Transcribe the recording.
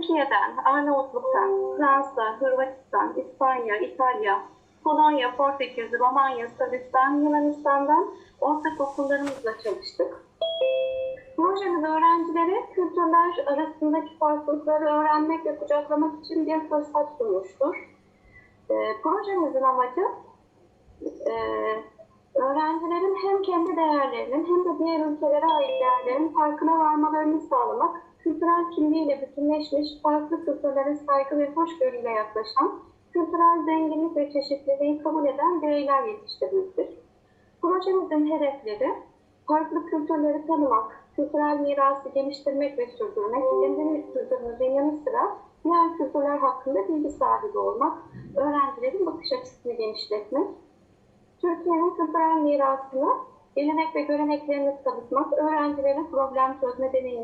Türkiye'den, Arnavutluk'tan, Fransa, Hırvatistan, İspanya, İtalya, Polonya, Portekiz, Romanya, Sırbistan, Yunanistan'dan ortak okullarımızla çalıştık. Projemiz öğrencilere kültürler arasındaki farklılıkları öğrenmek ve kucaklamak için bir fırsat sunmuştur. Ee, projemizin amacı hem kendi değerlerinin hem de diğer ülkelere ait değerlerin farkına varmalarını sağlamak, kültürel kimliğiyle bütünleşmiş, farklı kültürlere saygı ve hoşgörüyle yaklaşan, kültürel zenginlik ve çeşitliliği kabul eden bireyler yetiştirmektir. Projemizin hedefleri, farklı kültürleri tanımak, kültürel mirası geliştirmek ve sürdürmek, kendi kültürümüzün yanı sıra diğer kültürler hakkında bilgi sahibi olmak, öğrencilerin bakış açısını genişletmek, Türkiye'nin kültürel mirasını, gelenek ve göreneklerini tanıtmak, öğrencilerin problem çözme deneyimi